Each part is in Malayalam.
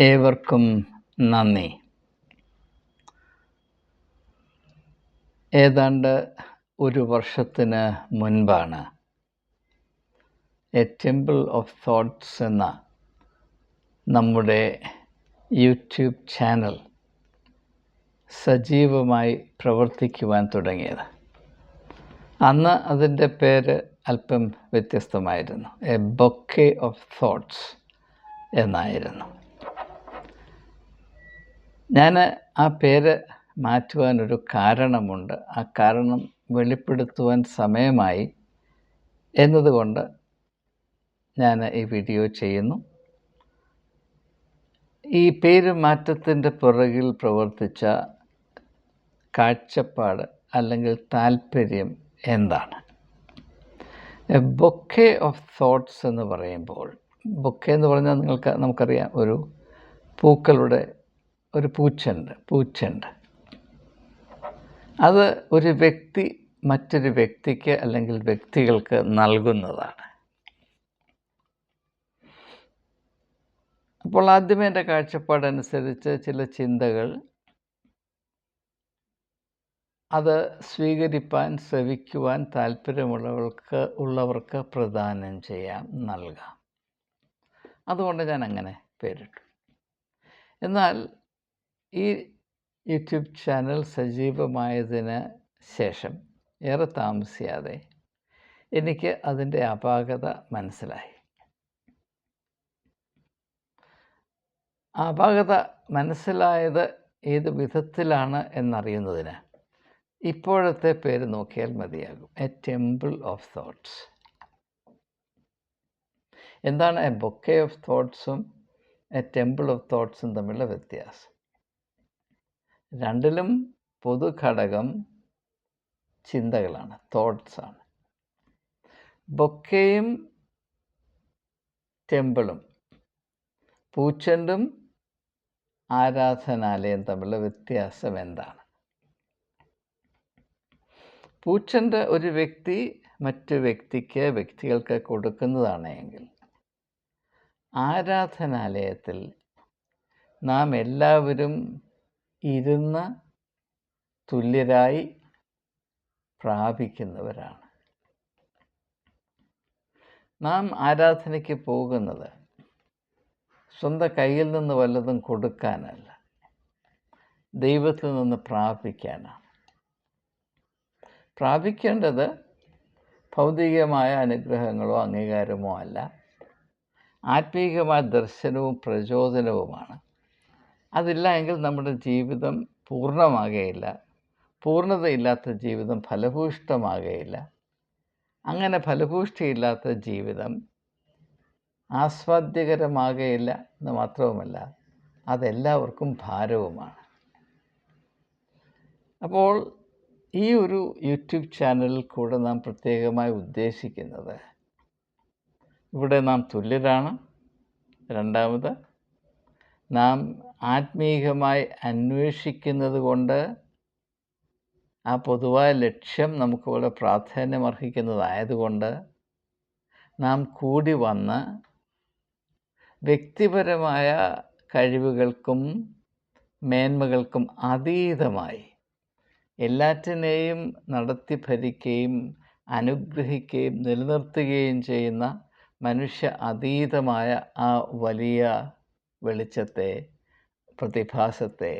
ഏവർക്കും നന്ദി. ഏതാണ്ട് ഒരു വർഷത്തിന് മുൻപാണ് എ ടെമ്പിൾ ഓഫ് തോട്ട്സ് എന്ന നമ്മുടെ യൂട്യൂബ് ചാനൽ സജീവമായി പ്രവർത്തിക്കുവാൻ തുടങ്ങിയത്. അന്ന് അതിന്റെ പേര് അല്പം വ്യത്യസ്തമായിരുന്നു. എ ബൊക്കെ ഓഫ് തോട്ട്സ് എന്നായിരുന്നു. ഞാൻ ആ പേര് മാറ്റുവാനൊരു കാരണമുണ്ട്. ആ കാരണം വെളിപ്പെടുത്തുവാൻ സമയമായി എന്നതുകൊണ്ട് ഞാൻ ഈ വീഡിയോ ചെയ്യുന്നു. ഈ പേര് മാറ്റത്തിന്റെ പുറകിൽ പ്രവർത്തിച്ച കാഴ്ചപ്പാട് അല്ലെങ്കിൽ താല്പര്യം എന്താണ്? ബൊക്കെ ഓഫ് തോട്ട്സ് എന്ന് പറയുമ്പോൾ ബൊക്കെ എന്ന് പറഞ്ഞാൽ നിങ്ങൾക്ക് നമുക്കറിയാം ഒരു പൂക്കളുടെ ഒരു പൂച്ചുണ്ട് പൂച്ചുണ്ട് അത് ഒരു വ്യക്തി മറ്റൊരു വ്യക്തിക്ക് അല്ലെങ്കിൽ വ്യക്തികൾക്ക് നൽകുന്നതാണ്. അപ്പോൾ ആദ്യമേ എന്റെ കാഴ്ചപ്പാടനുസരിച്ച് ചില ചിന്തകൾ അത് സ്വീകരിപ്പാൻ ശ്രവിക്കുവാൻ താല്പര്യമുള്ളവർക്ക് ഉള്ളവർക്ക് പ്രദാനം ചെയ്യാം നൽകാം. അതുകൊണ്ട് ഞാൻ അങ്ങനെ പേരിട്ടു. എന്നാൽ ഈ യൂട്യൂബ് ചാനൽ സജീവമായതിന് ശേഷം ഏറെ താമസിയാതെ എനിക്ക് അതിന്റെ അപാകത മനസ്സിലായി. അപാകത മനസ്സിലായത് ഏത് വിധത്തിലാണ് എന്നറിയുന്നതിന് ഇപ്പോഴത്തെ പേര് നോക്കിയാൽ മതിയാകും. എ ടെമ്പിൾ ഓഫ് തോട്ട്സ് എന്താണ് എ ബൊക്കെ ഓഫ് തോട്ട്സും എ ടെമ്പിൾ ഓഫ് തോട്ട്സും തമ്മിലുള്ള വ്യത്യാസം? രണ്ടിലും പൊതു ഘടകം ചിന്തകളാണ് തോട്ട്സാണ് ബൊക്കെയും ടെമ്പിളും പൂച്ചെണ്ടും ആരാധനാലയം തമ്മിലുള്ള വ്യത്യാസം എന്താണ്? പൂച്ചെണ്ട് ഒരു വ്യക്തി മറ്റു വ്യക്തിക്ക് വ്യക്തികൾക്ക് കൊടുക്കുന്നതാണെങ്കിൽ ആരാധനാലയത്തിൽ നാം എല്ലാവരും ഇരുന്ന് തുല്യരായി പ്രാപിക്കുന്നവരാണ്. നാം ആരാധനയ്ക്ക് പോകുന്നത് സ്വന്തം കയ്യിൽ നിന്ന് വല്ലതും കൊടുക്കാനല്ല ദൈവത്തിൽ നിന്ന് പ്രാപിക്കാനാണ്. പ്രാപിക്കേണ്ടത് ഭൗതികമായ അനുഗ്രഹങ്ങളോ അംഗീകാരമോ അല്ല ആത്മീകമായ ദർശനവും പ്രചോദനവുമാണ്. അതില്ല എങ്കിൽ നമ്മുടെ ജീവിതം പൂർണമാകുകയില്ല പൂർണതയില്ലാത്ത ജീവിതം ഫലഭൂഷ്ടമാകുകയില്ല അങ്ങനെ ഫലഭൂഷ്ടിയില്ലാത്ത ജീവിതം ആസ്വാദ്യകരമാകുകയില്ല എന്ന് മാത്രവുമല്ല അതെല്ലാവർക്കും ഭാരവുമാണ്. അപ്പോൾ ഈ ഒരു യൂട്യൂബ് ചാനലിൽ കൂടെ നാം പ്രത്യേകമായി ഉദ്ദേശിക്കുന്നത് ഇവിടെ നാം തുല്യരാണ്. രണ്ടാമത് നാം ആത്മീകമായി അന്വേഷിക്കുന്നത് കൊണ്ട് ആ പൊതുവായ ലക്ഷ്യം നമുക്ക് വളരെ പ്രാധാന്യം അർഹിക്കുന്നതായതുകൊണ്ട് നാം കൂടി വന്ന് വ്യക്തിപരമായ കഴിവുകൾക്കും മേന്മകൾക്കും അതീതമായി എല്ലാറ്റിനെയും നടത്തി ഭരിക്കുകയും അനുഗ്രഹിക്കുകയും നിലനിർത്തുകയും ചെയ്യുന്ന മനുഷ്യ അതീതമായ ആ വലിയ വെളിച്ചത്തെ പ്രതിഭാസത്തെ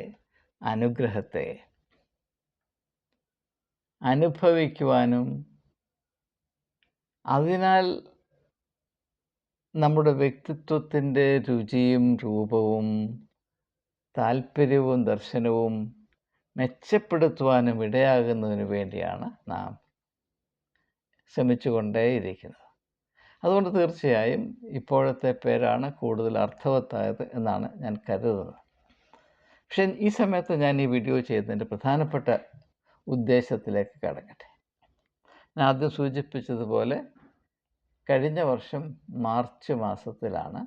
അനുഗ്രഹത്തെ അനുഭവിക്കുവാനും അതിനാൽ നമ്മുടെ വ്യക്തിത്വത്തിന്റെ രുചിയും രൂപവും താല്പര്യവും ദർശനവും മെച്ചപ്പെടുത്തുവാനും ഇടയാകുന്നതിന് വേണ്ടിയാണ് നാം ശ്രമിച്ചുകൊണ്ടേയിരിക്കുന്നത്. അതുകൊണ്ട് തീർച്ചയായും ഇപ്പോഴത്തെ പേരാണ് കൂടുതൽ അർത്ഥവത്തായത് എന്നാണ് ഞാൻ കരുതുന്നത്. പക്ഷേ ഈ സമയത്ത് ഞാൻ ഈ വീഡിയോ ചെയ്യുന്നതിന്റെ പ്രധാനപ്പെട്ട ഉദ്ദേശത്തിലേക്ക് കടക്കട്ടെ. ഞാൻ ആദ്യം സൂചിപ്പിച്ചതുപോലെ കഴിഞ്ഞ വർഷം മാർച്ച് മാസത്തിലാണ്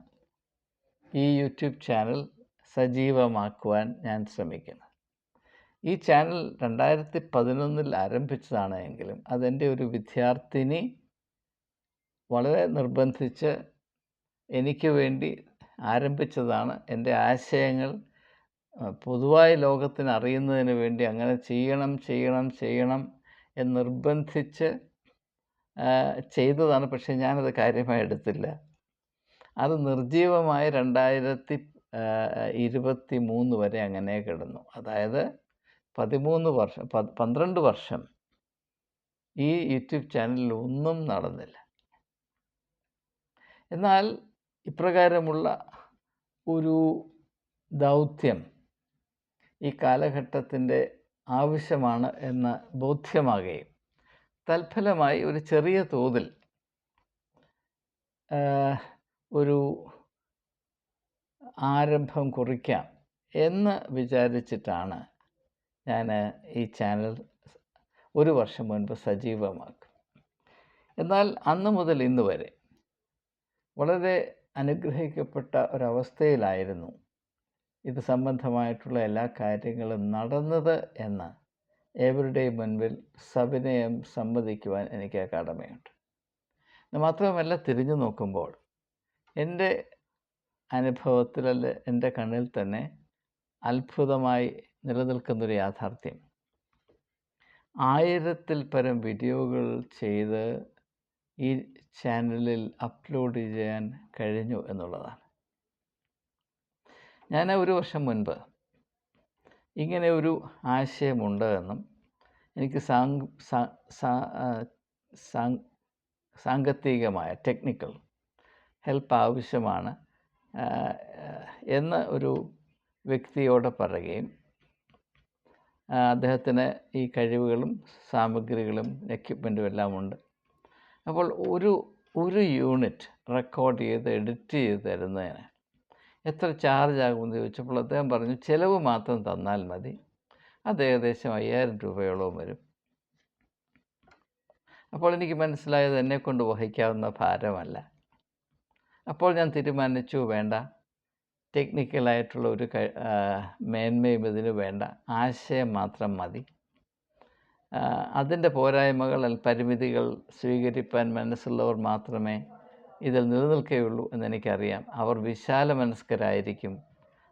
ഈ യൂട്യൂബ് ചാനൽ സജീവമാക്കുവാൻ ഞാൻ ശ്രമിക്കുന്നത്. ഈ ചാനൽ രണ്ടായിരത്തി പതിനൊന്നിൽ ആരംഭിച്ചതാണ് എങ്കിലും അതെന്റെ ഒരു വിദ്യാർത്ഥിനി വളരെ നിർബന്ധിച്ച് എനിക്ക് വേണ്ടി ആരംഭിച്ചതാണ് എന്റെ ആശയങ്ങൾ പൊതുവായി ലോകത്തിന് അറിയുന്നതിന് വേണ്ടി അങ്ങനെ ചെയ്യണം ചെയ്യണം ചെയ്യണം എന്ന് നിർബന്ധിച്ച് ചെയ്തതാണ്. പക്ഷേ ഞാനത് കാര്യമായി എടുത്തില്ല. അത് നിർജീവമായ രണ്ടായിരത്തി ഇരുപത്തി മൂന്ന് വരെ അങ്ങനെ കിടന്നു. അതായത് പതിമൂന്ന് വർഷം പന്ത്രണ്ട് വർഷം ഈ യൂട്യൂബ് ചാനലിൽ ഒന്നും നടന്നില്ല. എന്നാൽ ഇപ്രകാരമുള്ള ഒരു ദൗത്യം ഈ കാലഘട്ടത്തിന്റെ ആവശ്യമാണ് എന്ന് ബോധ്യമാകുകയും തൽഫലമായി ഒരു ചെറിയ തോതിൽ ഒരു ആരംഭം കുറിക്കാം എന്ന് വിചാരിച്ചിട്ടാണ് ഞാൻ ഈ ചാനൽ ഒരു വർഷം മുൻപ് സജീവമാക്കും എന്നാൽ അന്ന് മുതൽ ഇന്ന് വരെ വളരെ അനുഗ്രഹിക്കപ്പെട്ട ഒരവസ്ഥയിലായിരുന്നു. ഇത് സംബന്ധമായിട്ടുള്ള എല്ലാ കാര്യങ്ങളും നടന്നത് എന്ന് ഏവരുടെയും മുൻപിൽ സവിനയം സമ്മതിക്കുവാൻ എനിക്ക് കടമയുണ്ട്. മാത്രമല്ല തിരിഞ്ഞു നോക്കുമ്പോൾ എന്റെ അനുഭവത്തിലല്ല എന്റെ കണ്ണിൽ തന്നെ അത്ഭുതമായി നിലനിൽക്കുന്നൊരു യാഥാർത്ഥ്യം. ആയിരത്തിൽ പരം വീഡിയോകൾ ചെയ്ത് ഈ ചാനലിൽ അപ്ലോഡ് ചെയ്യാൻ കഴിഞ്ഞു എന്നുള്ളതാണ്. ഞാൻ ഒരു വർഷം മുൻപ് ഇങ്ങനെ ഒരു ആശയമുണ്ട് എന്നും എനിക്ക് സാങ്കത്തികമായ ടെക്നിക്കൽ ഹെൽപ്പ് ആവശ്യമാണ് എന്ന് ഒരു വ്യക്തിയോട് പറയുകയും അദ്ദേഹത്തിന് ഈ കഴിവുകളും സാമഗ്രികളും എക്യുപ്മെന്റും എല്ലാം ഉണ്ട്. അപ്പോൾ ഒരു ഒരു യൂണിറ്റ് റെക്കോർഡ് ചെയ്ത് എഡിറ്റ് ചെയ്ത് തരുന്നതിന് എത്ര ചാർജ് ആകുമെന്ന് ചോദിച്ചപ്പോൾ അദ്ദേഹം പറഞ്ഞു ചിലവ് മാത്രം തന്നാൽ മതി. അത് ഏകദേശം അയ്യായിരം രൂപയോളം വരും. അപ്പോൾ എനിക്ക് മനസ്സിലായത് എന്നെക്കൊണ്ട് വഹിക്കാവുന്ന ഭാരമല്ല. അപ്പോൾ ഞാൻ തീരുമാനിച്ചു വേണ്ട. ടെക്നിക്കലായിട്ടുള്ള ഒരു മേന്മയും ഇതിന് വേണ്ട. ആശയം മാത്രം മതി. അതിന്റെ പോരായ്മകൾ പരിമിതികൾ സ്വീകരിപ്പാൻ മനസ്സുള്ളവർ മാത്രമേ ഇതിൽ നിലനിൽക്കുകയുള്ളൂ എന്നെനിക്കറിയാം. അവർ വിശാല മനസ്കരായിരിക്കും.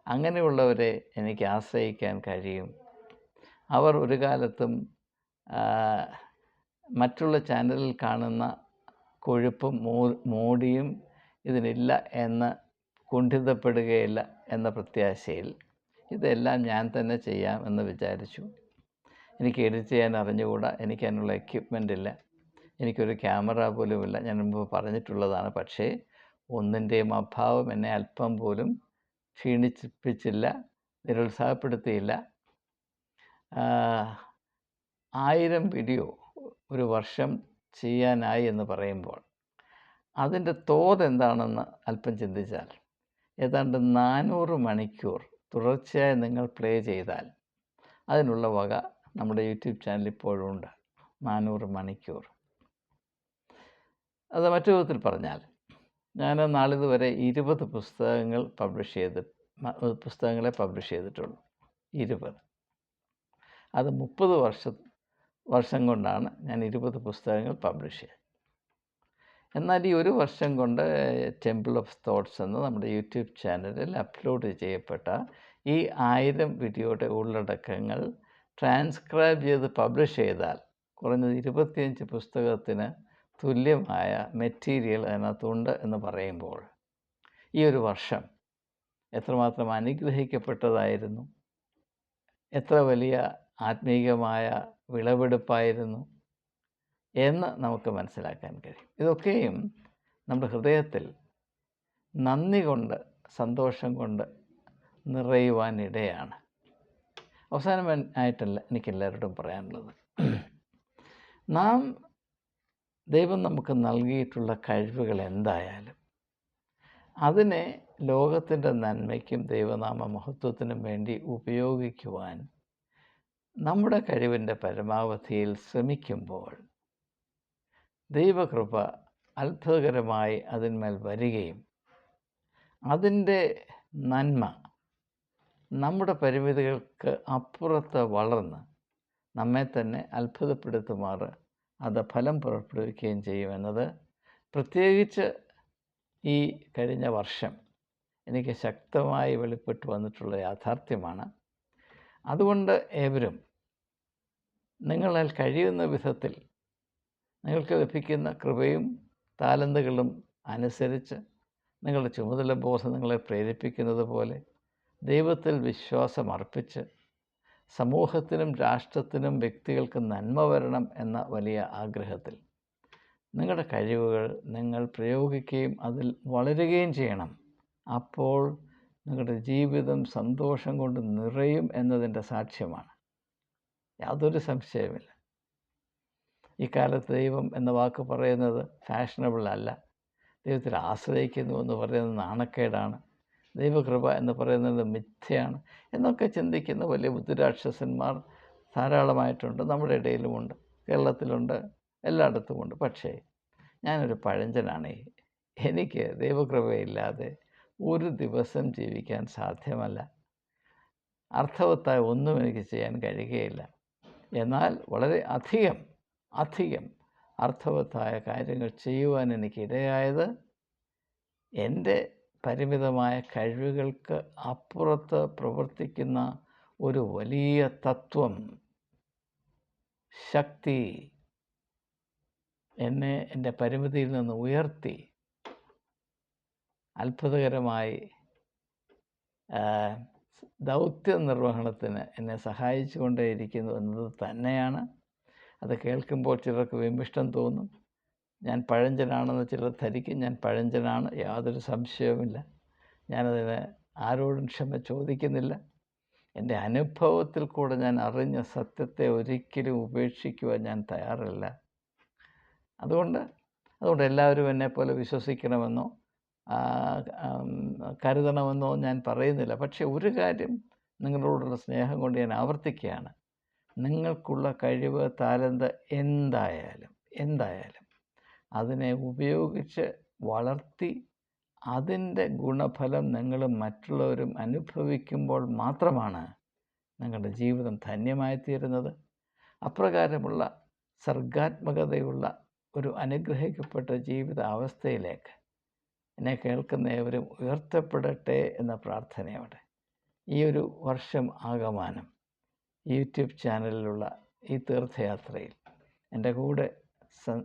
അങ്ങനെയുള്ളവരെ എനിക്ക് ആശ്രയിക്കാൻ കഴിയും. അവർ ഒരു കാലത്തും മറ്റുള്ള ചാനലിൽ കാണുന്ന കൊഴുപ്പും മോ മോടിയും ഇതിനില്ല എന്ന് കുണ്ഠിതപ്പെടുകയില്ല എന്ന പ്രത്യാശയിൽ ഇതെല്ലാം ഞാൻ തന്നെ ചെയ്യാം എന്ന് വിചാരിച്ചു. എനിക്ക് എഡിറ്റ് ചെയ്യാൻ അറിഞ്ഞുകൂടാ. എനിക്ക് അതിനുള്ള എക്യുപ്മെന്റ് ഇല്ല. എനിക്കൊരു ക്യാമറ പോലുമില്ല ഞാൻ മുമ്പ് പറഞ്ഞിട്ടുള്ളതാണ്. പക്ഷേ ഒന്നിന്റെയും അഭാവം എന്നെ അല്പം പോലും ക്ഷീണിച്ചിപ്പിച്ചില്ല നിരുത്സാഹപ്പെടുത്തിയില്ല. ആയിരം വീഡിയോ ഒരു വർഷം ചെയ്യാനായി എന്ന് പറയുമ്പോൾ അതിന്റെ തോത് എന്താണെന്ന് അല്പം ചിന്തിച്ചാൽ ഏതാണ്ട് നാനൂറ് മണിക്കൂർ തുടർച്ചയായി നിങ്ങൾ പ്ലേ ചെയ്താൽ അതിനുള്ള വക നമ്മുടെ യൂട്യൂബ് ചാനൽ ഇപ്പോഴും ഉണ്ട് നാനൂറ് മണിക്കൂർ. അത് മറ്റു വിധത്തിൽ പറഞ്ഞാൽ ഞാൻ നാളിതുവരെ ഇരുപത് പുസ്തകങ്ങൾ പബ്ലിഷ് ചെയ്ത് പുസ്തകങ്ങളെ പബ്ലിഷ് ചെയ്തിട്ടുള്ളൂ. ഇരുപത്. അത് മുപ്പത് വർഷ വർഷം കൊണ്ടാണ് ഞാൻ ഇരുപത് പുസ്തകങ്ങൾ പബ്ലിഷ് ചെയ്തത്. എന്നാൽ ഈ ഒരു വർഷം കൊണ്ട് ടെമ്പിൾ ഓഫ് തോട്ട്സ് എന്ന നമ്മുടെ യൂട്യൂബ് ചാനലിൽ അപ്ലോഡ് ചെയ്യപ്പെട്ട ഈ ആയിരം വീഡിയോയുടെ ഉള്ളടക്കങ്ങൾ ട്രാൻസ്ക്രൈബ് ചെയ്ത് പബ്ലിഷ് ചെയ്താൽ കുറഞ്ഞത് ഇരുപത്തിയഞ്ച് പുസ്തകത്തിന് തുല്യമായ മെറ്റീരിയൽ അതിനകത്തുണ്ട് എന്ന് പറയുമ്പോൾ ഈ ഒരു വർഷം എത്രമാത്രം അനുഗ്രഹിക്കപ്പെട്ടതായിരുന്നു? എത്ര വലിയ ആത്മീകമായ വിളവെടുപ്പായിരുന്നു? എന്ന് നമുക്ക് മനസ്സിലാക്കാൻ കഴിയും. ഇതൊക്കെയും നമ്മുടെ ഹൃദയത്തിൽ നന്ദി കൊണ്ട് സന്തോഷം കൊണ്ട് നിറയുവാൻ ഇടയാണ് അവസാനം ആയിട്ടല്ല എനിക്ക് എല്ലാവരോടും പറയാനുള്ളത്. നാം ദൈവം നമുക്ക് നൽകിയിട്ടുള്ള കഴിവുകൾ എന്തായാലും അതിനെ ലോകത്തിന്റെ നന്മയ്ക്കും ദൈവനാമ മഹത്വത്തിനും വേണ്ടി ഉപയോഗിക്കുവാൻ നമ്മുടെ കഴിവിന്റെ പരമാവധിയിൽ ശ്രമിക്കുമ്പോൾ ദൈവകൃപ അത്ഭുതകരമായി അതിന്മേൽ വരികയും അതിന്റെ നന്മ നമ്മുടെ പരിമിതികൾക്ക് അപ്പുറത്ത് വളർന്ന് നമ്മെ തന്നെ അത്ഭുതപ്പെടുത്തുമാറ് അത് ഫലം പുറപ്പെടുവിക്കുകയും ചെയ്യുമെന്നത് പ്രത്യേകിച്ച് ഈ കഴിഞ്ഞ വർഷം എനിക്ക് ശക്തമായി വെളിപ്പെട്ട് വന്നിട്ടുള്ള യാഥാർത്ഥ്യമാണ്. അതുകൊണ്ട് ഏവരും നിങ്ങളാൽ കഴിയുന്ന വിധത്തിൽ നിങ്ങൾക്ക് ലഭിക്കുന്ന കൃപയും താലന്തുകളും അനുസരിച്ച് നിങ്ങളുടെ ചുമതല ബോധം നിങ്ങളെ പ്രേരിപ്പിക്കുന്നത് പോലെ ദൈവത്തിൽ വിശ്വാസം അർപ്പിച്ച് സമൂഹത്തിനും രാഷ്ട്രത്തിനും വ്യക്തികൾക്കും നന്മ വരണം എന്ന വലിയ ആഗ്രഹത്തിൽ നിങ്ങളുടെ കഴിവുകൾ നിങ്ങൾ പ്രയോഗിക്കുകയും അതിൽ വളരുകയും ചെയ്യണം. അപ്പോൾ നിങ്ങളുടെ ജീവിതം സന്തോഷം കൊണ്ട് നിറയും എന്നതിന്റെ സാക്ഷ്യമാണ്. യാതൊരു സംശയവുമില്ല. ഇക്കാലത്ത് കാലത്ത് ദൈവം എന്ന വാക്ക് പറയുന്നത് ഫാഷനബിൾ അല്ല. ദൈവത്തിൽ ആശ്രയിക്കുന്നു എന്ന് പറയുന്നത് നാണക്കേടാണ്. ദൈവകൃപ എന്ന് പറയുന്നത് മിഥ്യയാണ് എന്നൊക്കെ ചിന്തിക്കുന്ന വലിയ ബുദ്ധിരാക്ഷസന്മാർ ധാരാളമായിട്ടുണ്ട് നമ്മുടെ ഇടയിലുമുണ്ട് കേരളത്തിലുണ്ട് എല്ലായിടത്തുമുണ്ട്. പക്ഷേ ഞാനൊരു പഴഞ്ചനാണ്. എനിക്ക് ദൈവകൃപയില്ലാതെ ഒരു ദിവസം ജീവിക്കാൻ സാധ്യമല്ല. അർത്ഥവത്തായ ഒന്നും എനിക്ക് ചെയ്യാൻ കഴിയുകയില്ല. എന്നാൽ വളരെ അധികം അധികം അർത്ഥവത്തായ കാര്യങ്ങൾ ചെയ്യുവാൻ എനിക്ക് ഇടയായത് എന്റെ പരിമിതമായ കഴിവുകൾക്ക് അപ്പുറത്ത് പ്രവർത്തിക്കുന്ന ഒരു വലിയ തത്വം ശക്തി എന്നെ എന്റെ പരിമിതിയിൽ നിന്ന് ഉയർത്തി അത്ഭുതകരമായി ദൗത്യ നിർവഹണത്തിന് എന്നെ സഹായിച്ചു കൊണ്ടേയിരിക്കുന്നു എന്നത് തന്നെയാണ്. അത് കേൾക്കുമ്പോൾ ചിലർക്ക് വിമിഷ്ടം തോന്നും. ഞാൻ പഴഞ്ചനാണെന്ന് ചിലർ ധരിക്കും. ഞാൻ പഴഞ്ചനാണ് യാതൊരു സംശയവുമില്ല. ഞാനതിന് ആരോടും ക്ഷമ ചോദിക്കുന്നില്ല. എന്റെ അനുഭവത്തിൽ കൂടെ ഞാൻ അറിഞ്ഞ സത്യത്തെ ഒരിക്കലും ഉപേക്ഷിക്കുവാൻ ഞാൻ തയ്യാറല്ല. അതുകൊണ്ട് അതുകൊണ്ട് എല്ലാവരും എന്നെപ്പോലെ വിശ്വസിക്കണമെന്നോ കരുതണമെന്നോ ഞാൻ പറയുന്നില്ല. പക്ഷേ ഒരു കാര്യം നിങ്ങളോടുള്ള സ്നേഹം കൊണ്ട് ഞാൻ ആവർത്തിക്കുകയാണ്. നിങ്ങൾക്കുള്ള കഴിവ് താലന്ത് എന്തായാലും എന്തായാലും അതിനെ ഉപയോഗിച്ച് വളർത്തി അതിന്റെ ഗുണഫലം നിങ്ങൾ മറ്റുള്ളവരും അനുഭവിക്കുമ്പോൾ മാത്രമാണ് നിങ്ങളുടെ ജീവിതം ധന്യമായി തീരുന്നത് അപ്രകാരമുള്ള സർഗാത്മകതയുള്ള ഒരു അനുഗ്രഹിക്കപ്പെട്ട ജീവിത അവസ്ഥയിലേക്ക് എന്നെ കേൾക്കുന്ന ഏവരും ഉയർത്തപ്പെടട്ടെ എന്ന പ്രാർത്ഥനയോടെ ഈ ഒരു വർഷം ആകമാനം യൂട്യൂബ് ചാനലിലുള്ള ഈ തീർത്ഥയാത്രയിൽ എന്റെ കൂടെ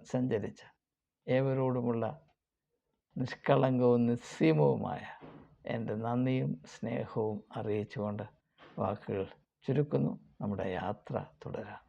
സഞ്ചരിച്ച ഏവരോടുമുള്ള നിഷ്കളങ്കവും നിസ്സീമവുമായ എന്റെ നന്ദിയും സ്നേഹവും അറിയിച്ചുകൊണ്ട് വാക്കുകൾ ചുരുക്കുന്നു. നമ്മുടെ യാത്ര തുടരാം.